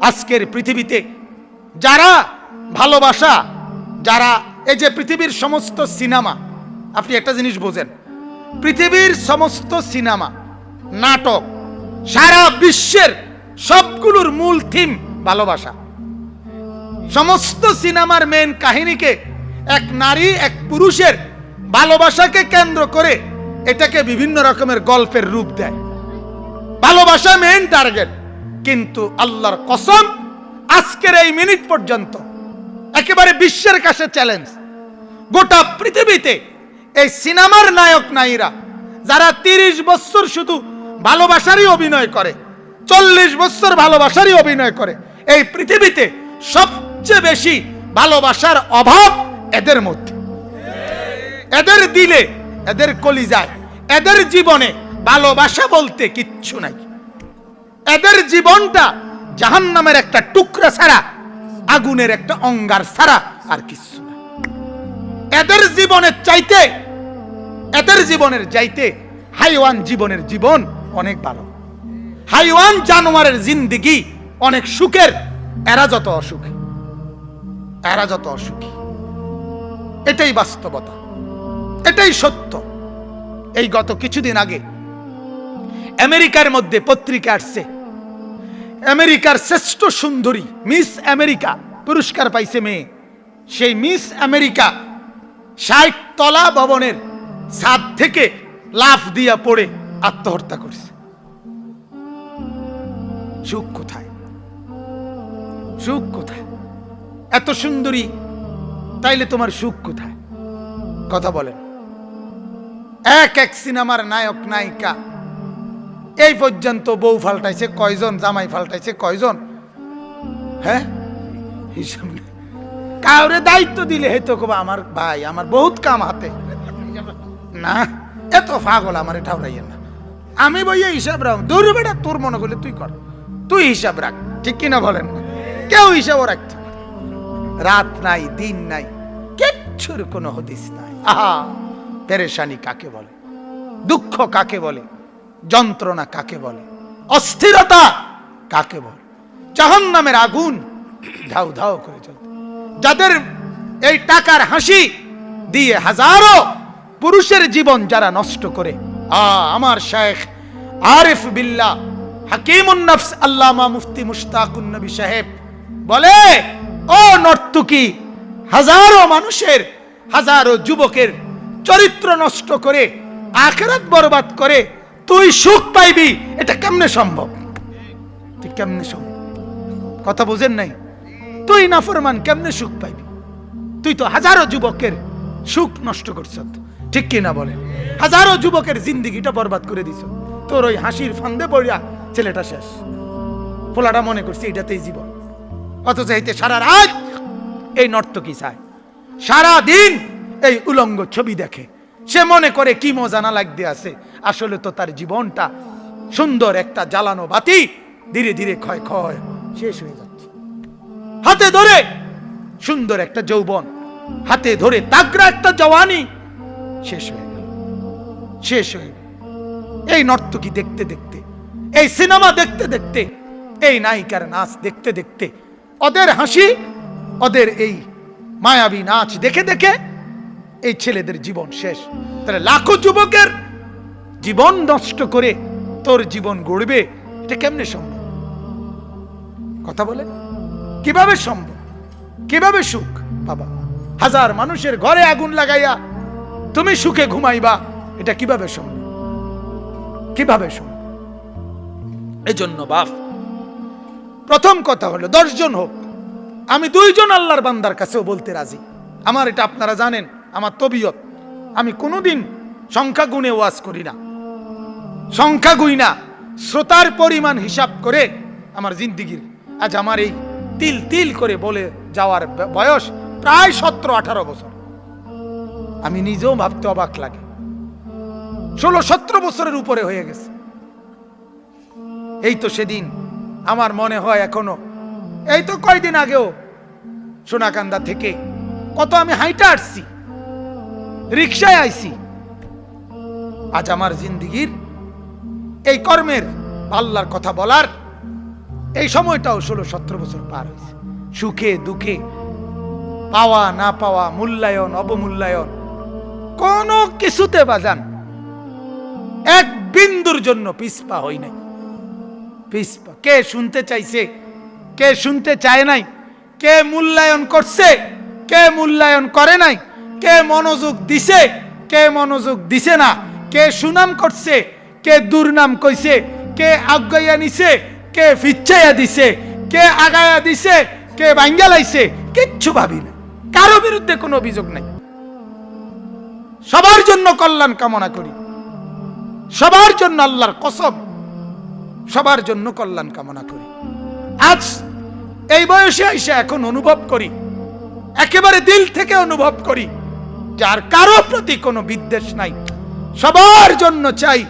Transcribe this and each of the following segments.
আজকের পৃথিবীতে যারা ভালোবাসা, যারা এই যে পৃথিবীর সমস্ত সিনেমা, আপনি একটা জিনিস বোঝেন, পৃথিবীর সমস্ত সিনেমা, নাটক, সারা বিশ্বের সবগুলোর মূল থিম ভালোবাসা। সমস্ত সিনেমার মেন কাহিনীকে এক নারী, এক পুরুষের ভালোবাসাকে কেন্দ্র করে এটাকে বিভিন্ন রকমের গল্পের রূপ দেয়। ভালোবাসা মেন টার্গেট কিন্তু আল্লাহর কসম আজকের এই মিনিট পর্যন্ত একেবারে বিশ্বের কাছে চ্যালেঞ্জ গোটা পৃথিবীতে এই সিনেমার নায়ক নায়ীরা যারা তিরিশ বছর শুধু ভালোবাসারই অভিনয় করে, চল্লিশ বছর ভালোবাসারই অভিনয় করে, এই পৃথিবীতে সবচেয়ে বেশি ভালোবাসার অভাব এদের মধ্যে। এদের দিলে এদের কলিজায়, এদের জীবনে ভালোবাসা বলতে কিচ্ছু নাই। এদের জীবনটা জাহান্নামের একটা টুকরা ছাড়া আগুনের একটা অঙ্গার ছাড়া আর কিছু না। এদের জীবনের চাইতে, এদের জীবনের চাইতে হাইওয়ান জীবনের জীবন অনেক ভালো। হাইওয়ান জানোয়ারের জিন্দিগি অনেক সুখের, এরা যত অসুখী, এরা যত অসুখী। এটাই বাস্তবতা, এটাই সত্য। এই গত কিছুদিন আগে আমেরিকার মধ্যে পত্রিকা আসছে আমেরিকার শ্রেষ্ঠ সুন্দরী, মিস আমেরিকা, পুরস্কার পাইছে মেয়ে। সেই মিস আমেরিকা ষাট তলা ভবনের ছাদ থেকে লাফ দিয়া পড়ে আত্মহত্যা করছে। সুখ কোথায়? সুখ কোথায়? এত সুন্দরী, তাইলে তোমার সুখ কোথায়? কথা বলেন। এক এক সিনেমার নায়ক, নায়িকা এই পর্যন্ত বউ ফাল্টাইছে, কয়জন, জামাই ফাল্টাইছে, কয়জন? হ্যাঁ? কাউরে দায়িত্ব দিলে হয়তো কবা আমার ভাই, আমার বহুত কাম হাতে। না, এত পাগল আমার ঠাউরাইয়ের না। আমি বইয়ে হিসাব রাখ দূর বেটা, তোর মনে করলে তুই কর। তুই হিসাব রাখ, ঠিক কিনা বলেন না? কেউ হিসাবও রাখতে রাত নাই, দিন নাই, কিচ্ছুর কোনো হদিস নাই। আহা, পেরেশানি কাকে বলে? দুঃখ কাকে বলে? যন্ত্রণা কাকে বলে? অস্থিরতা কাকে বলে? জাহান নামের আগুন ধাউ ধাউ করে চলতে যাদের এই টাকার হাসি দিয়ে হাজারো পুরুষের জীবন যারা নষ্ট করে, আ, আমার শেখ আরিফ বিল্লাহ হাকিমুন নফস আল্লামা মুফতি মুশতাকুন নবী সাহেব বলে, ও নর্তুকি, হাজারো মানুষের, হাজারো যুবকের চরিত্র নষ্ট করে, আখেরাত বরবাদ করে তুই সুখ পাইবি, এটা কেমনে সম্ভব? তুই কেমনে সম্ভব? কথা বোঝেন নাই? তুই নাফরমান, কেমনে সুখ পাইবি? তুই তো হাজারো যুবকের সুখ নষ্ট করছ ঠিক কি না বলে হাজারো যুবকের জিন্দিগিটা বরবাদ করে দিছ। তোর ওই হাসির ফান্দে পড়িয়া ছেলেটা শেষ। পোলাটা মনে করছে এটাতেই জীবন। অথচ এইতে সারা রাত এই নর্তকী চায়। সারা দিন এই উলঙ্গ ছবি দেখে। সে মনে করে কি মজা না লাগতে আছে। আসলে তো তার জীবনটা সুন্দর একটা জ্বালানো বাতি, ধীরে ধীরে ক্ষয় ক্ষয় শেষ হয়ে যাচ্ছে। হাতে ধরে সুন্দর একটা যৌবন, হাতে ধরে তাগরা একটা জওয়ানি শেষ হয়ে গেল, শেষ হয়ে গেল। এই নর্তকী দেখতে দেখতে, এই সিনেমা দেখতে দেখতে, এই নায়িকার নাচ দেখতে দেখতে, ওদের হাসি, ওদের এই মায়াবী নাচ দেখে দেখে এই ছেলেদের জীবন শেষ। তাহলে লাখো যুবকের জীবন নষ্ট করে তোর জীবন গড়বে, এটা কেমনে সম্ভব? কথা বলে কীভাবে সম্ভব? কীভাবে সুখ? বাবা, হাজার মানুষের ঘরে আগুন লাগাইয়া তুমি সুখে ঘুমাইবা, এটা কীভাবে সম্ভব? কীভাবে সম্ভব? এজন্য বাপ, প্রথম কথা হলো দশজন হোক, আমি দুইজন আল্লাহর বান্দার কাছেও বলতে রাজি। আমার এটা আপনারা জানেন, আমার তবিয়ত। আমি কোনোদিন সংখ্যা গুণে ওয়াজ করি না। সংখ্যা গুইনা, শ্রোতার পরিমাণ হিসাব করে আমার জিন্দিগির। আজ আমার এই তিল তিল করে বলে যাওয়ার বয়স প্রায় সতেরো আঠারো বছর। আমি নিজেও ভাবতে অবাক লাগে। ষোলো সতেরো বছরের উপরে হয়ে গেছে। এই তো সেদিন আমার মনে হয় এখনও। এই তো কয়দিন আগেও সোনাকান্দা থেকে কত আমি হাইটা আসছি, রিক্সায় আইছি। আজ আমার জিন্দিগির এই কর্মের আল্লাহর কথা বলার এই সময়টাও ষোলো সতেরো বছর পার হয়েছে। সুখে, দুঃখে, পাওয়া, না পাওয়া, মূল্যায়ন, অবমূল্যায়ন, কোনো কিছুতে বাজান। এক বিন্দুর জন্য পিসপা হই নাই। পিসপা। কে শুনতে চাইছে? কে শুনতে চায় নাই? কে মূল্যায়ন করছে? কে মূল্যায়ন করে নাই? কে মনোযোগ দিছে? কে মনোযোগ দিছে না? কে সুনাম করছে? কে দুর্নাম কইছে, কে আগাইয়া নিছে কে ফিচ্ছাইয়া দিছে কে আগায়া দিছে, কে ভাঙ্গা লাইছে, কিচ্ছু ভাবি না। কারও বিরুদ্ধে কোনো অভিযোগ নাই। সবার জন্য কল্যাণ কামনা করি। সবার জন্য আল্লাহর কসব সবার জন্য কল্যাণ কামনা করি। আজ এই বয়সে এসে এখন অনুভব করি, একেবারে দিল থেকে অনুভব করি, যার কারও প্রতি কোনো বিদ্বেষ নাই। সবার জন্য চাই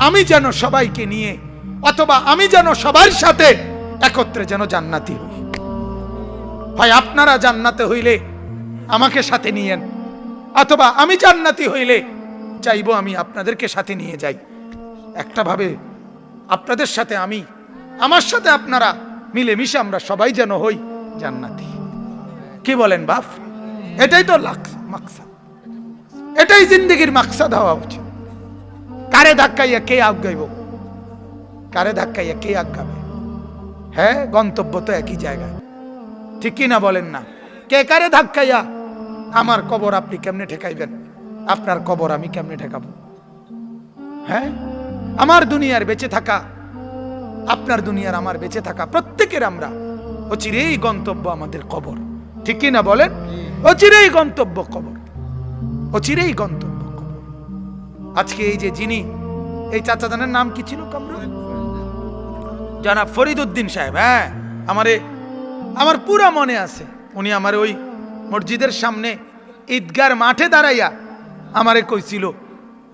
আমি যেন সবাইকে নিয়ে অথবা আমি যেন সবার সাথে একত্রে যেন জান্নাতি হই। হয় আপনারা জান্নাতে হইলে আমাকে সাথে নিয়েন, অথবা আমি জান্নাতি হইলে চাইব আমি আপনাদেরকে সাথে নিয়ে যাই। একটা ভাবে আপনাদের সাথে আমি, আমার সাথে আপনারা মিলেমিশে আমরা সবাই যেন হই জান্নাতি। কি বলেন বাপ? এটাই তো লাক্স- মাকসাদ। এটাই জিন্দগির মাকসাদ হওয়া উচিত। কারে ধাক্কাইয়া কে আগাইব? কারে ধাক্কাইয়া কে আগাবে? হ্যাঁ গন্তব্য তো একই জায়গায় ঠিক কি না বলেন না? কে কারে ধাক্কাইয়া? আমার কবর আপনি কেমনে ঠেকাইবেন? আপনার কবর আমি কেমনে ঠেকাবো? হ্যাঁ আমার দুনিয়ার বেঁচে থাকা আপনার দুনিয়ার আমার বেঁচে থাকা প্রত্যেকের আমরা অচিরেই গন্তব্য আমাদের কবর। ঠিক কি না বলেন? অচিরেই গন্তব্য কবর। অচিরেই গন্তব্য। আজকে এই যে যিনি, এই চাচা জানের নাম কি ছিল কামরুল ফরিদ উদ্দিন সাহেব হ্যাঁ আমারে, আমার পুরা মনে আছে। উনি আমার ওই মসজিদের সামনে ঈদগার মাঠে দাঁড়াইয়া আমারে কইছিল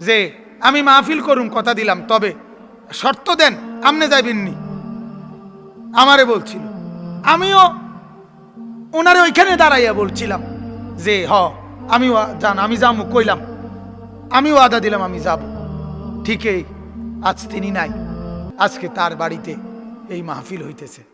যে, আমি মাহফিল করুম কথা দিলাম, তবে শর্ত দেন, আমনে যাইবেননি। আমারে বলছিল। আমিও ওনারে ওইখানে দাঁড়াইয়া বলছিলাম যে, হ, আমিও জান আমি যাব কইলাম। আমিও ওয়াদা দিলাম, আমি যাব। ঠিকই, আজ তিনি নাই। আজকে তার বাড়িতে এই মাহফিল হইতেছে।